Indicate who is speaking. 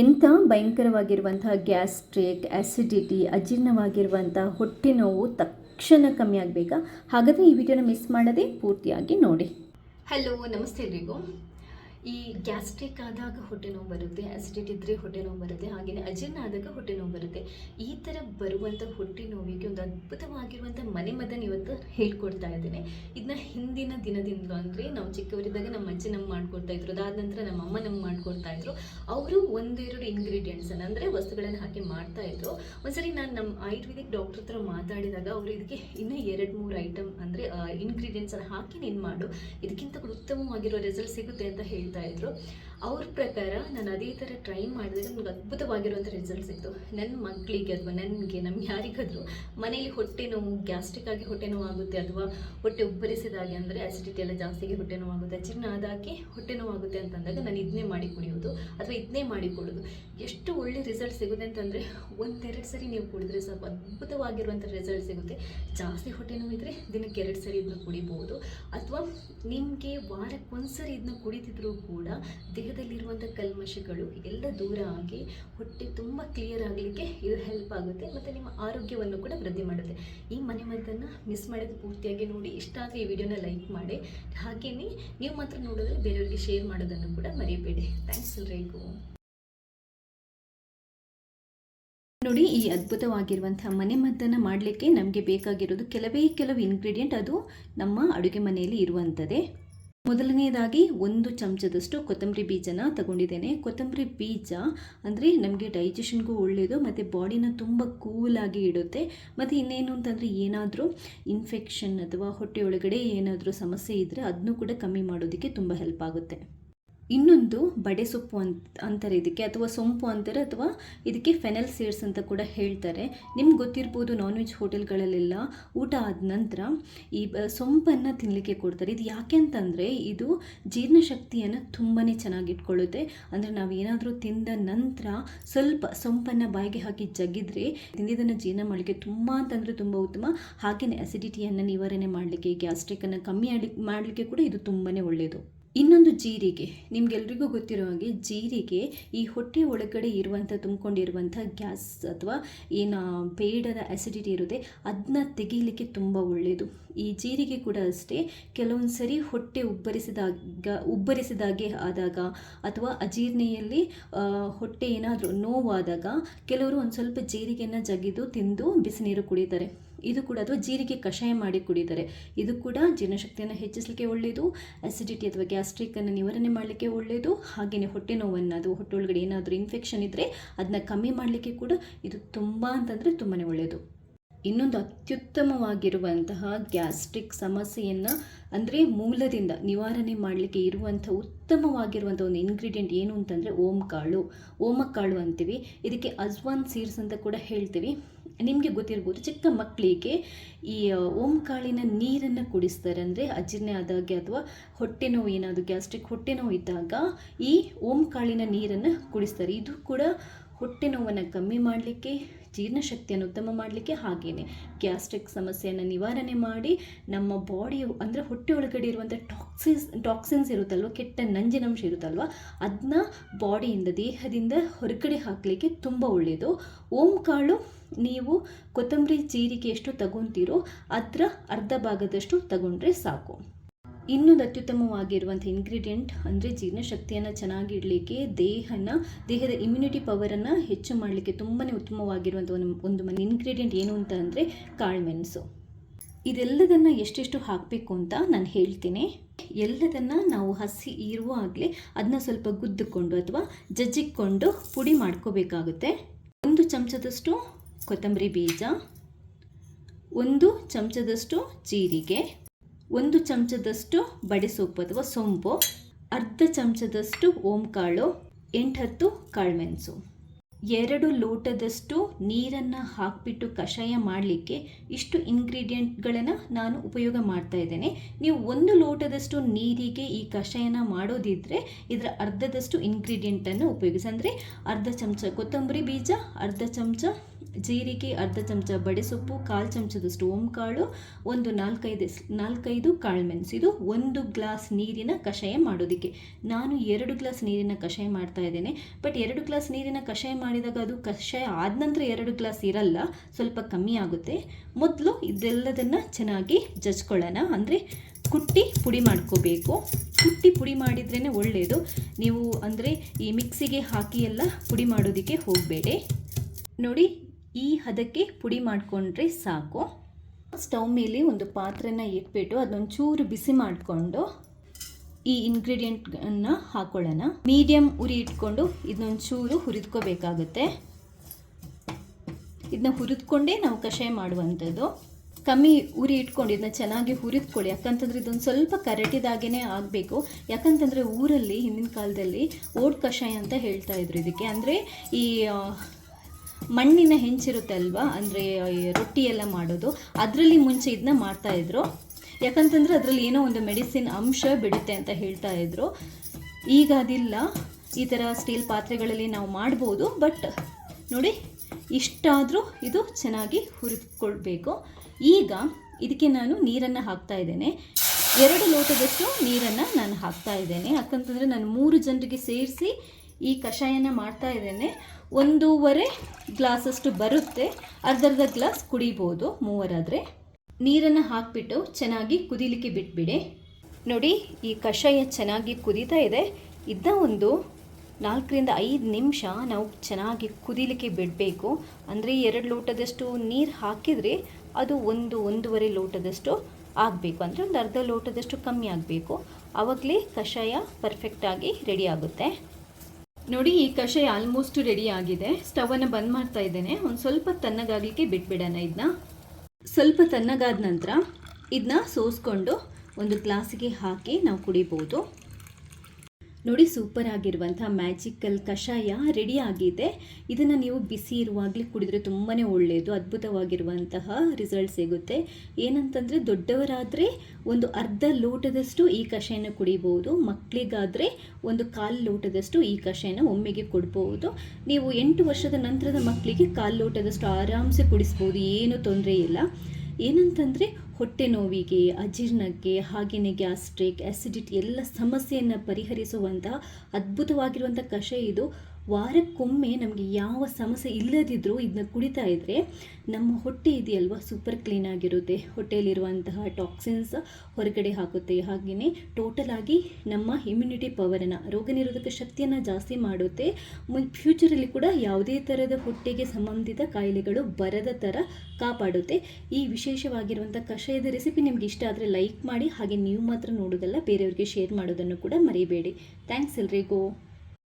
Speaker 1: ಎಂಥ ಭಯಂಕರವಾಗಿರುವಂತಹ gastric acidity ಅಜೀರ್ಣವಾಗಿರುವಂಥ ಹೊಟ್ಟೆ ನೋವು ತಕ್ಷಣ ಕಮ್ಮಿ ಆಗಬೇಕಾ? ಹಾಗಾದರೆ ಈ ವಿಡಿಯೋನ ಮಿಸ್ ಮಾಡದೆ ಪೂರ್ತಿಯಾಗಿ ನೋಡಿ.
Speaker 2: ಹಲೋ ನಮಸ್ತೆ ಎಲ್ರಿಗೂ ಈ ಗ್ಯಾಸ್ಟ್ರಿಕ್ ಆದಾಗ ಹೊಟ್ಟೆ ನೋವು ಬರುತ್ತೆ ಆಸಿಡಿಟಿ ಇದ್ದರೆ ಹೊಟ್ಟೆ ನೋವು ಬರುತ್ತೆ ಹಾಗೆಯೇ ಅಜೀರ್ಣ ಆದಾಗ ಹೊಟ್ಟೆ ನೋವು ಬರುತ್ತೆ. ಈ ಥರ ಬರುವಂಥ ಹೊಟ್ಟೆ ನೋವಿಗೆ ಒಂದು ಅದ್ಭುತವಾಗಿರುವಂಥ ಮನೆಮದ್ದನ್ನು ಇವತ್ತು ಹೇಳ್ಕೊಡ್ತಾ ಇದ್ದೇನೆ. ಇದನ್ನ ಹಿಂದಿನ ದಿನದಿಂದ ಅಂದರೆ ನಾವು ಚಿಕ್ಕವರಿದ್ದಾಗ ನಮ್ಮ ಅಜ್ಜಿ ನಮ್ಗೆ ಮಾಡ್ಕೊಡ್ತಾ ಇದ್ರು, ಅದಾದ ನಂತರ ನಮ್ಮ ಅಮ್ಮ ನಮ್ಗೆ ಮಾಡ್ಕೊಡ್ತಾ ಇದ್ರು. ಅವರು ಒಂದೆರಡು ಇಂಗ್ರೀಡಿಯೆಂಟ್ಸನ್ನು ಅಂದರೆ ವಸ್ತುಗಳನ್ನು ಹಾಕಿ ಮಾಡ್ತಾ ಇದ್ರು. ಒಂದ್ಸರಿ ನಾನು ನಮ್ಮ ಆಯುರ್ವೇದಿಕ್ ಡಾಕ್ಟರ್ ಹತ್ರ ಮಾತಾಡಿದಾಗ ಅವರು ಇದಕ್ಕೆ ಇನ್ನೂ ಎರಡು ಮೂರು ಐಟಮ್ ಅಂದರೆ ಇಂಗ್ರೀಡಿಯೆಂಟ್ಸನ್ನು ಹಾಕಿ ನೀನು ಮಾಡು. ಇದಕ್ಕಿಂತ ಉತ್ತಮವಾಗಿರೋ ರಿಸಲ್ಟ್ ಸಿಗುತ್ತೆ ಅಂತ ಹೇಳ್ತಾ ಇದ್ರು. ಅವ್ರ ಪ್ರಕಾರ ನಾನು ಅದೇ ಥರ ಟ್ರೈ ಮಾಡಿದ್ರೆ ನನಗೆ ಅದ್ಭುತವಾಗಿರುವಂಥ ರಿಸಲ್ಟ್ ಸಿಕ್ತು. ನನ್ನ ಮಕ್ಕಳಿಗೆ ಅಥವಾ ನನಗೆ ನಮ್ಗೆ ಯಾರಿಗಾದರೂ ಮನೇಲಿ ಹೊಟ್ಟೆ ನೋವು ಗ್ಯಾಸ್ಟ್ರಿಕ್ ಆಗಿ ಹೊಟ್ಟೆ ನೋವು ಆಗುತ್ತೆ ಅಥವಾ ಹೊಟ್ಟೆ ಉಬ್ಬರಿಸಿದಾಗೆ ಅಂದರೆ ಆಸಿಡಿಟಿ ಎಲ್ಲ ಜಾಸ್ತಿಗೆ ಹೊಟ್ಟೆ ನೋವಾಗುತ್ತೆ ಚಿನ್ನ ಆದಾಗೆ ಹೊಟ್ಟೆ ನೋವಾಗುತ್ತೆ ಅಂತಂದಾಗ ನಾನು ಇದನ್ನೇ ಮಾಡಿ ಕುಡಿಯೋದು ಅಥವಾ ಇದನ್ನೇ ಮಾಡಿ ಕೊಡೋದು. ಎಷ್ಟು ಒಳ್ಳೆ ರಿಸಲ್ಟ್ ಸಿಗುತ್ತೆ ಅಂತಂದರೆ ಒಂದೆರಡು ಸರಿ ನೀವು ಕುಡಿದ್ರೆ ಸ್ವಲ್ಪ ಅದ್ಭುತವಾಗಿರುವಂಥ ರಿಸಲ್ಟ್ ಸಿಗುತ್ತೆ. ಜಾಸ್ತಿ ಹೊಟ್ಟೆ ನೋವಿದ್ರೆ ದಿನಕ್ಕೆ ಎರಡು ಸರಿ ಇದನ್ನ ಕುಡಿಬೋದು. ಅಥವಾ ನಿಮಗೆ ವಾರಕ್ಕೊಂದ್ಸರಿ ಇದನ್ನ ಕುಡಿತಿದ್ರು ಕೂಡ ದೇಹದಲ್ಲಿರುವಂಥ ಕಲ್ಮಶಗಳು ಎಲ್ಲ ದೂರ ಆಗಿ ಹೊಟ್ಟೆ ತುಂಬ ಕ್ಲಿಯರ್ ಆಗಲಿಕ್ಕೆ ಇದು ಹೆಲ್ಪ್ ಆಗುತ್ತೆ ಮತ್ತು ನಿಮ್ಮ ಆರೋಗ್ಯವನ್ನು ಕೂಡ ವೃದ್ಧಿ ಮಾಡುತ್ತೆ. ಈ ಮನೆಮದ್ದನ್ನು ಮಿಸ್ ಮಾಡೋದು ಪೂರ್ತಿಯಾಗಿ ನೋಡಿ, ಇಷ್ಟ ಆದರೆ ಈ ವಿಡಿಯೋನ ಲೈಕ್ ಮಾಡಿ ಹಾಗೆಯೇ ನೀವು ಮಾತ್ರ ನೋಡಿದ್ರೆ ಬೇರೆಯವರಿಗೆ ಶೇರ್ ಮಾಡೋದನ್ನು ಕೂಡ ಮರಿಬೇಡಿ. ಥ್ಯಾಂಕ್ಸ್ ಎಲ್ರಿಗೂ.
Speaker 1: ನೋಡಿ, ಈ ಅದ್ಭುತವಾಗಿರುವಂಥ ಮನೆಮದ್ದನ್ನು ಮಾಡಲಿಕ್ಕೆ ನಮಗೆ ಬೇಕಾಗಿರೋದು ಕೆಲವೇ ಕೆಲವು ಇಂಗ್ರೀಡಿಯೆಂಟ್ ಅದು ನಮ್ಮ ಅಡುಗೆ ಮನೆಯಲ್ಲಿ ಇರುವಂಥದ್ದೇ ಮೊದಲನೆಯದಾಗಿ ಒಂದು ಚಮಚದಷ್ಟು ಕೊತ್ತಂಬರಿ ಬೀಜನ ತಗೊಂಡಿದ್ದೇನೆ. ಕೊತ್ತಂಬರಿ ಬೀಜ ಅಂದರೆ ನಮಗೆ ಡೈಜೆಷನ್ಗೂ ಒಳ್ಳೆಯದು ಮತ್ತು ಬಾಡಿನ ತುಂಬ ಕೂಲಾಗಿ ಇಡುತ್ತೆ. ಮತ್ತು ಇನ್ನೇನು ಅಂತಂದರೆ ಏನಾದರೂ ಇನ್ಫೆಕ್ಷನ್ ಅಥವಾ ಹೊಟ್ಟೆ ಒಳಗಡೆ ಏನಾದರೂ ಸಮಸ್ಯೆ ಇದ್ದರೆ ಅದನ್ನು ಕೂಡ ಕಮ್ಮಿ ಮಾಡೋದಕ್ಕೆ ತುಂಬ ಹೆಲ್ಪ್ ಆಗುತ್ತೆ. ಇನ್ನೊಂದು ಬಡೆ ಸೊಪ್ಪು ಅಂತ, ಅಂತಾರೆ ಇದಕ್ಕೆ, ಅಥವಾ ಸೊಂಪು ಅಂತಾರೆ, ಅಥವಾ ಇದಕ್ಕೆ ಫೆನಲ್ ಸೀಡ್ಸ್ ಅಂತ ಕೂಡ ಹೇಳ್ತಾರೆ. ನಿಮ್ಗೆ ಗೊತ್ತಿರ್ಬೋದು ನಾನ್ ವೆಜ್ ಹೋಟೆಲ್ಗಳಲ್ಲೆಲ್ಲ ಊಟ ಆದ ನಂತರ ಈ ಸೊಂಪನ್ನು ತಿನ್ನಲಿಕ್ಕೆ ಕೊಡ್ತಾರೆ. ಇದು ಯಾಕೆ ಅಂತಂದರೆ, ಇದು ಜೀರ್ಣಶಕ್ತಿಯನ್ನು ತುಂಬಾ ಚೆನ್ನಾಗಿಟ್ಕೊಳ್ಳುತ್ತೆ. ಅಂದರೆ ನಾವು ಏನಾದರೂ ತಿಂದ ನಂತರ ಸ್ವಲ್ಪ ಸೊಂಪನ್ನು ಬಾಯಿಗೆ ಹಾಕಿ ಜಗ್ಗಿದ್ರೆ ತಿಂದಿದ್ದನ್ನು ಜೀರ್ಣ ಮಾಡಲಿಕ್ಕೆ ತುಂಬ ಅಂತಂದರೆ ತುಂಬ ಉತ್ತಮ. ಹಾಗೆಯೇ ಅಸಿಡಿಟಿಯನ್ನು ನಿವಾರಣೆ ಮಾಡಲಿಕ್ಕೆ ಗ್ಯಾಸ್ಟ್ರಿಕನ್ನು ಕಮ್ಮಿ ಮಾಡಲಿಕ್ಕೆ ಕೂಡ ಇದು ತುಂಬಾ ಒಳ್ಳೆಯದು ಇನ್ನೊಂದು ಜೀರಿಗೆ. ನಿಮಗೆಲ್ರಿಗೂ ಗೊತ್ತಿರೋ ಹಾಗೆ ಜೀರಿಗೆ ಈ ಹೊಟ್ಟೆ ಒಳಗಡೆ ಇರುವಂಥ ತುಂಬಿಕೊಂಡಿರುವಂಥ ಗ್ಯಾಸ್ ಅಥವಾ ಏನು ಬೇಡದ ಆ್ಯಸಿಡಿಟಿ ಇರುತ್ತೆ ಅದನ್ನ ತೆಗೀಲಿಕ್ಕೆ ತುಂಬ ಒಳ್ಳೆಯದು ಈ ಜೀರಿಗೆ ಕೂಡ ಅಷ್ಟೇ ಕೆಲವೊಂದು ಸರಿ ಹೊಟ್ಟೆ ಉಬ್ಬರಿಸಿದಾಗ, ಉಬ್ಬರಿಸಿದಾಗೆ ಆದಾಗ ಅಥವಾ ಅಜೀರ್ಣೆಯಲ್ಲಿ ಹೊಟ್ಟೆ ಏನಾದರೂ ನೋವಾದಾಗ ಕೆಲವರು ಒಂದು ಸ್ವಲ್ಪ ಜೀರಿಗೆಯನ್ನು ಜಗಿದು ತಿಂದು ಬಿಸಿ ನೀರು ಕುಡಿತಾರೆ. ಇದು ಕೂಡ ಅಥವಾ ಜೀರಿಗೆ ಕಷಾಯ ಮಾಡಿ ಕುಡಿತಾರೆ ಇದು ಕೂಡ ಜೀರ್ಣಶಕ್ತಿಯನ್ನು ಹೆಚ್ಚಿಸಲಿಕ್ಕೆ ಒಳ್ಳೆಯದು ಆಸಿಡಿಟಿ ಅಥವಾ ಗ್ಯಾಸ್ಟ್ರಿಕನ್ನು ನಿವಾರಣೆ ಮಾಡಲಿಕ್ಕೆ ಒಳ್ಳೆಯದು ಹಾಗೆಯೇ ಹೊಟ್ಟೆ ನೋವನ್ನು ಅದು ಹೊಟ್ಟೆ ಒಳಗಡೆ ಏನಾದರೂ ಇನ್ಫೆಕ್ಷನ್ ಇದ್ದರೆ ಅದನ್ನ ಕಮ್ಮಿ ಮಾಡಲಿಕ್ಕೆ ಕೂಡ ಇದು ತುಂಬ ಅಂತಂದರೆ ತುಂಬಾ ಒಳ್ಳೆಯದು ಇನ್ನೊಂದು ಅತ್ಯುತ್ತಮವಾಗಿರುವಂತಹ ಗ್ಯಾಸ್ಟ್ರಿಕ್ ಸಮಸ್ಯೆಯನ್ನು ಅಂದರೆ ಮೂಲದಿಂದ ನಿವಾರಣೆ ಮಾಡಲಿಕ್ಕೆ ಇರುವಂಥ ಉತ್ತಮವಾಗಿರುವಂಥ ಒಂದು ಇಂಗ್ರೀಡಿಯೆಂಟ್ ಏನು ಅಂತಂದರೆ ಓಂಕಾಳು. ಓಮಕಾಳು ಅಂತೀವಿ. ಇದಕ್ಕೆ ಅಜ್ವಾನ್ ಸೀರ್ಸ್ ಅಂತ ಕೂಡ ಹೇಳ್ತೀವಿ. ನಿಮಗೆ ಗೊತ್ತಿರ್ಬೋದು ಚಿಕ್ಕ ಮಕ್ಕಳಿಗೆ ಈ ಓಂಕಾಳಿನ ನೀರನ್ನು ಕುಡಿಸ್ತಾರೆ. ಅಂದರೆ ಅಜೀರ್ಣ ಆದಾಗೆ ಅಥವಾ ಹೊಟ್ಟೆ ನೋವು ಏನಾದರೂ ಗ್ಯಾಸ್ಟ್ರಿಕ್ ಹೊಟ್ಟೆ ನೋವು ಇದ್ದಾಗ ಈ ಓಂಕಾಳಿನ ನೀರನ್ನು ಕುಡಿಸ್ತಾರೆ. ಇದು ಕೂಡ ಹೊಟ್ಟೆ ನೋವನ್ನು ಕಮ್ಮಿ ಮಾಡಲಿಕ್ಕೆ, ಜೀರ್ಣಶಕ್ತಿಯನ್ನು ಉತ್ತಮ ಮಾಡಲಿಕ್ಕೆ ಹಾಗೆಯೇ ಗ್ಯಾಸ್ಟ್ರಿಕ್ ಸಮಸ್ಯೆಯನ್ನು ನಿವಾರಣೆ ಮಾಡಿ ನಮ್ಮ ಬಾಡಿ ಅಂದರೆ ಹೊಟ್ಟೆ ಒಳಗಡೆ ಇರುವಂಥ ಟಾಕ್ಸಿನ್ಸ್ ಟಾಕ್ಸಿನ್ಸ್ ಇರುತ್ತಲ್ವ, ಕೆಟ್ಟ ನಂಜಿನಂಶ ಇರುತ್ತಲ್ವ ಅದನ್ನ ಬಾಡಿಯಿಂದ ದೇಹದಿಂದ ಹೊರಗಡೆ ಹಾಕಲಿಕ್ಕೆ ತುಂಬ ಒಳ್ಳೆಯದು ಓಂ ಕಾಳು, ನೀವು ಕೊತ್ತಂಬರಿ ಜೀರಿಗೆ ಎಷ್ಟು ತಗೊತೀರೋ ಅದರ ಅರ್ಧ ಭಾಗದಷ್ಟು ತಗೊಂಡ್ರೆ ಸಾಕು. ಇನ್ನೊಂದು ಅತ್ಯುತ್ತಮವಾಗಿರುವಂಥ ಇಂಗ್ರೀಡಿಯೆಂಟ್ ಅಂದರೆ ಜೀರ್ಣಶಕ್ತಿಯನ್ನು ಚೆನ್ನಾಗಿ ಇಡಲಿಕ್ಕೆ ದೇಹನ, ದೇಹದ ಇಮ್ಯುನಿಟಿ ಪವರನ್ನು ಹೆಚ್ಚು ಮಾಡಲಿಕ್ಕೆ ತುಂಬಾ ಉತ್ತಮವಾಗಿರುವಂಥ ಒಂದು ಒಂದು ಮನೆ ಇಂಗ್ರೀಡಿಯೆಂಟ್ ಏನು ಅಂತ ಅಂದರೆ ಕಾಳುಮೆಣಸು. ಇದೆಲ್ಲದನ್ನು ಎಷ್ಟೆಷ್ಟು ಹಾಕಬೇಕು ಅಂತ ನಾನು ಹೇಳ್ತೀನಿ. ಎಲ್ಲದನ್ನು ನಾವು ಹಸಿ ಇರುವಾಗಲೇ ಅದನ್ನ ಸ್ವಲ್ಪ ಗುದ್ದುಕೊಂಡು ಅಥವಾ ಜಜ್ಜಿಕೊಂಡು ಪುಡಿ ಮಾಡ್ಕೋಬೇಕಾಗುತ್ತೆ. ಒಂದು ಚಮಚದಷ್ಟು ಕೊತ್ತಂಬರಿ ಬೀಜ, ಒಂದು ಚಮಚದಷ್ಟು ಜೀರಿಗೆ ಒಂದು ಚಮಚದಷ್ಟು ಬಡೆ ಸೊಪ್ಪು ಅಥವಾ ಸೊಂಪು ಅರ್ಧ ಚಮಚದಷ್ಟು ಓಂಕಾಳು ಹತ್ತು ಕಾಳುಮೆಣಸು ಎರಡು ಲೋಟದಷ್ಟು ನೀರನ್ನು ಹಾಕಿಬಿಟ್ಟು ಕಷಾಯ ಮಾಡಲಿಕ್ಕೆ ಇಷ್ಟು ಇಂಗ್ರೀಡಿಯೆಂಟ್ಗಳನ್ನು ನಾನು ಉಪಯೋಗ ಮಾಡ್ತಾ ಇದ್ದೇನೆ. ನೀವು ಒಂದು ಲೋಟದಷ್ಟು ನೀರಿಗೆ ಈ ಕಷಾಯನ ಮಾಡೋದಿದ್ದರೆ ಇದರ ಅರ್ಧದಷ್ಟು ಇಂಗ್ರೀಡಿಯೆಂಟನ್ನು ಉಪಯೋಗಿಸಿ. ಅಂದರೆ ಅರ್ಧ ಚಮಚ ಕೊತ್ತಂಬರಿ ಬೀಜ, ಅರ್ಧ ಚಮಚ ಜೀರಿಗೆ, ಅರ್ಧ ಚಮಚ ಬಡೆಸೊಪ್ಪು ಕಾಲು ಚಮಚದಷ್ಟು ಓಂಕಾಳು, ಒಂದು ನಾಲ್ಕೈದು ನಾಲ್ಕೈದು ಕಾಳುಮೆಣಸು. ಇದು ಒಂದು ಗ್ಲಾಸ್ ನೀರಿನ ಕಷಾಯ ಮಾಡೋದಕ್ಕೆ. ನಾನು ಎರಡು ಗ್ಲಾಸ್ ನೀರಿನ ಕಷಾಯ ಮಾಡ್ತಾ ಇದ್ದೇನೆ. ಬಟ್ ಎರಡು ಗ್ಲಾಸ್ ನೀರಿನ ಕಷಾಯ ಮಾಡಿದಾಗ ಅದು ಕಷಾಯ ಆದ ನಂತರ ಎರಡು ಗ್ಲಾಸ್ ಇರಲ್ಲ, ಸ್ವಲ್ಪ ಕಮ್ಮಿ ಆಗುತ್ತೆ. ಮೊದಲು ಇದೆಲ್ಲದನ್ನು ಚೆನ್ನಾಗಿ ಜಜ್ಕೊಳ್ಳೋಣ. ಅಂದರೆ ಕುಟ್ಟಿ ಪುಡಿ ಮಾಡ್ಕೋಬೇಕು. ಕುಟ್ಟಿ ಪುಡಿ ಮಾಡಿದ್ರೇ ಒಳ್ಳೆಯದು ನೀವು ಅಂದರೆ ಈ ಮಿಕ್ಸಿಗೆ ಹಾಕಿ ಎಲ್ಲ ಪುಡಿ ಮಾಡೋದಕ್ಕೆ ಹೋಗಬೇಡಿ. ನೋಡಿ, ಈ ಹದಕ್ಕೆ ಪುಡಿ ಮಾಡಿಕೊಂಡ್ರೆ ಸಾಕು. ಸ್ಟವ್ ಮೇಲೆ ಒಂದು ಪಾತ್ರೆನ ಇಟ್ಬಿಟ್ಟು ಅದೊಂಚೂರು ಬಿಸಿ ಮಾಡಿಕೊಂಡು ಈ ಇಂಗ್ರೀಡಿಯೆಂಟನ್ನು ಹಾಕೊಳ್ಳೋಣ. ಮೀಡಿಯಮ್ ಉರಿ ಇಟ್ಕೊಂಡು ಇದನ್ನೊಂಚೂರು ಹುರಿದ್ಕೋಬೇಕಾಗುತ್ತೆ. ಇದನ್ನ ಹುರಿದ್ಕೊಂಡೇ ನಾವು ಕಷಾಯ ಮಾಡುವಂಥದ್ದು. ಕಮ್ಮಿ ಉರಿ ಇಟ್ಕೊಂಡು ಇದನ್ನ ಚೆನ್ನಾಗಿ ಹುರಿದ್ಕೊಳ್ಳಿ. ಯಾಕಂತಂದರೆ ಇದೊಂದು ಸ್ವಲ್ಪ ಕರಟಿದಾಗೇ ಆಗಬೇಕು. ಯಾಕಂತಂದರೆ ಊರಲ್ಲಿ ಹಿಂದಿನ ಕಾಲದಲ್ಲಿ ಓಟ್ ಕಷಾಯ ಅಂತ ಹೇಳ್ತಾ ಇದ್ರು ಇದಕ್ಕೆ. ಅಂದರೆ ಈ ಮಣ್ಣಿನ ಹೆಂಚಿರುತ್ತೆ ಅಂದರೆ ರೊಟ್ಟಿ ಎಲ್ಲ ಮಾಡೋದು. ಅದರಲ್ಲಿ ಮುಂಚೆ ಇದನ್ನ ಮಾಡ್ತಾಯಿದ್ರು ಯಾಕಂತಂದರೆ ಅದರಲ್ಲಿ ಏನೋ ಒಂದು ಮೆಡಿಸಿನ್ ಅಂಶ ಬಿಡುತ್ತೆ ಅಂತ ಹೇಳ್ತಾ ಇದ್ರು. ಈಗ ಅದಿಲ್ಲ. ಈ ಥರ ಸ್ಟೀಲ್ ಪಾತ್ರೆಗಳಲ್ಲಿ ನಾವು ಮಾಡ್ಬೋದು, ಬಟ್ ನೋಡಿ, ಇಷ್ಟಾದರೂ ಇದು ಚೆನ್ನಾಗಿ ಹುರಿದುಕೊಳ್ಬೇಕು. ಈಗ ಇದಕ್ಕೆ ನಾನು ನೀರನ್ನು ಹಾಕ್ತಾ ಇದ್ದೇನೆ. ಎರಡು ಲೋಟದಷ್ಟು ನೀರನ್ನು ನಾನು ಹಾಕ್ತಾ ಇದ್ದೇನೆ. ಯಾಕಂತಂದರೆ ನಾನು ಮೂರು ಜನರಿಗೆ ಸೇರಿಸಿ ಈ ಕಷಾಯನ ಮಾಡ್ತಾ ಇದ್ದೇನೆ. ಒಂದೂವರೆ ಗ್ಲಾಸಷ್ಟು ಬರುತ್ತೆ. ಅರ್ಧರ್ಧ ಗ್ಲಾಸ್ ಕುಡಿಬೋದು, ಮೂವರಾದರೆ. ನೀರನ್ನು ಹಾಕಿಬಿಟ್ಟು ಚೆನ್ನಾಗಿ ಕುದಿಲಿಕ್ಕೆ ಬಿಟ್ಬಿಡಿ. ನೋಡಿ, ಈ ಕಷಾಯ ಚೆನ್ನಾಗಿ ಕುದೀತಾ ಇದೆ. ಇದನ್ನ ಒಂದು ನಾಲ್ಕರಿಂದ ಐದು ನಿಮಿಷ ನಾವು ಚೆನ್ನಾಗಿ ಕುದಿಲಿಕ್ಕೆ ಬಿಡಬೇಕು. ಅಂದರೆ ಎರಡು ಲೋಟದಷ್ಟು ನೀರು ಹಾಕಿದರೆ ಅದು ಒಂದು, ಒಂದೂವರೆ ಲೋಟದಷ್ಟು ಆಗಬೇಕು. ಅಂದರೆ ಒಂದು ಅರ್ಧ ಲೋಟದಷ್ಟು ಕಮ್ಮಿ ಆಗಬೇಕು. ಆವಾಗಲೇ ಕಷಾಯ ಪರ್ಫೆಕ್ಟಾಗಿ ರೆಡಿ ಆಗುತ್ತೆ. ನೋಡಿ, ಈ ಕಷಾಯ ಆಲ್ಮೋಸ್ಟ್ ರೆಡಿ ಆಗಿದೆ. ಸ್ಟವನ್ನು ಬಂದ್ ಮಾಡ್ತಾ ಇದ್ದೇನೆ. ಒಂದು ಸ್ವಲ್ಪ ತಣ್ಣಗಾಗಲಿಕ್ಕೆ ಬಿಟ್ಬಿಡೋಣ ಇದನ್ನ ಸ್ವಲ್ಪ ತಣ್ಣಗಾದ ನಂತರ ಇದನ್ನ ಸೋಸ್ಕೊಂಡು ಒಂದು ಗ್ಲಾಸಿಗೆ ಹಾಕಿ ನಾವು ಕುಡಿಬೋದು. ನೋಡಿ ಸೂಪರ್ ಆಗಿರುವಂಥ ಮ್ಯಾಜಿಕಲ್ ಕಷಾಯ ರೆಡಿ ಆಗಿದೆ. ಇದನ್ನು ನೀವು ಬಿಸಿ ಇರುವಾಗಲೇ ಕುಡಿದ್ರೆ ತುಂಬಾ ಒಳ್ಳೆಯದು ಅದ್ಭುತವಾಗಿರುವಂತಹ ರಿಸಲ್ಟ್ ಸಿಗುತ್ತೆ. ಏನಂತಂದರೆ ದೊಡ್ಡವರಾದರೆ ಒಂದು ಅರ್ಧ ಲೋಟದಷ್ಟು ಈ ಕಷಾಯನ ಕುಡಿಬಹುದು ಮಕ್ಕಳಿಗಾದರೆ ಒಂದು ಕಾಲು ಲೋಟದಷ್ಟು ಈ ಕಷಾಯನ ಒಮ್ಮೆಗೆ ಕೊಡ್ಬೋದು. ನೀವು ಎಂಟು ವರ್ಷದ ನಂತರದ ಮಕ್ಕಳಿಗೆ ಕಾಲು ಲೋಟದಷ್ಟು ಆರಾಮ್ಸೆ ಕುಡಿಸ್ಬೋದು, ಏನೂ ತೊಂದರೆ ಇಲ್ಲ. ಏನಂತಂದರೆ ಹೊಟ್ಟೆ ನೋವಿಗೆ ಅಜೀರ್ಣಕ್ಕೆ ಹಾಗೆಯೇ ಗ್ಯಾಸ್ಟ್ರಿಕ್ ಆ್ಯಸಿಡಿಟಿ ಎಲ್ಲ ಸಮಸ್ಯೆಯನ್ನು ಪರಿಹರಿಸುವಂಥ ಅದ್ಭುತವಾಗಿರುವಂಥ ಕಷಾಯ ಇದು. ವಾರಕ್ಕೊಮ್ಮೆ ನಮಗೆ ಯಾವ ಸಮಸ್ಯೆ ಇಲ್ಲದಿದ್ದರೂ ಇದನ್ನ ಕುಡಿತಾ ಇದ್ದರೆ ನಮ್ಮ ಹೊಟ್ಟೆ ಇದೆಯಲ್ವ? ಸೂಪರ್ ಕ್ಲೀನ್ ಆಗಿರುತ್ತೆ. ಹೊಟ್ಟೆಯಲ್ಲಿರುವಂತಹ ಟಾಕ್ಸಿನ್ಸ್ ಹೊರಗಡೆ ಹಾಕುತ್ತೆ. ಹಾಗೆಯೇ ಟೋಟಲ್ ಆಗಿ ನಮ್ಮ ಇಮ್ಯುನಿಟಿ ಪವರನ್ನು ರೋಗನಿರೋಧಕ ಶಕ್ತಿಯನ್ನು ಜಾಸ್ತಿ ಮಾಡುತ್ತೆ. ಫ್ಯೂಚರಲ್ಲಿ ಕೂಡ ಯಾವುದೇ ಥರದ ಹೊಟ್ಟೆಗೆ ಸಂಬಂಧಿತ ಕಾಯಿಲೆಗಳು ಬರದ ಥರ ಕಾಪಾಡುತ್ತೆ. ಈ ವಿಶೇಷವಾಗಿರುವಂಥ ಕಷಾಯದ ರೆಸಿಪಿ ನಿಮ್ಗೆ ಇಷ್ಟ ಆದರೆ ಲೈಕ್ ಮಾಡಿ, ಹಾಗೆ ನೀವು ಮಾತ್ರ ನೋಡೋದಲ್ಲ, ಬೇರೆಯವ್ರಿಗೆ ಶೇರ್ ಮಾಡೋದನ್ನು ಕೂಡ ಮರಿಬೇಡಿ. ಥ್ಯಾಂಕ್ಸ್ ಎಲ್ರಿಗೂ.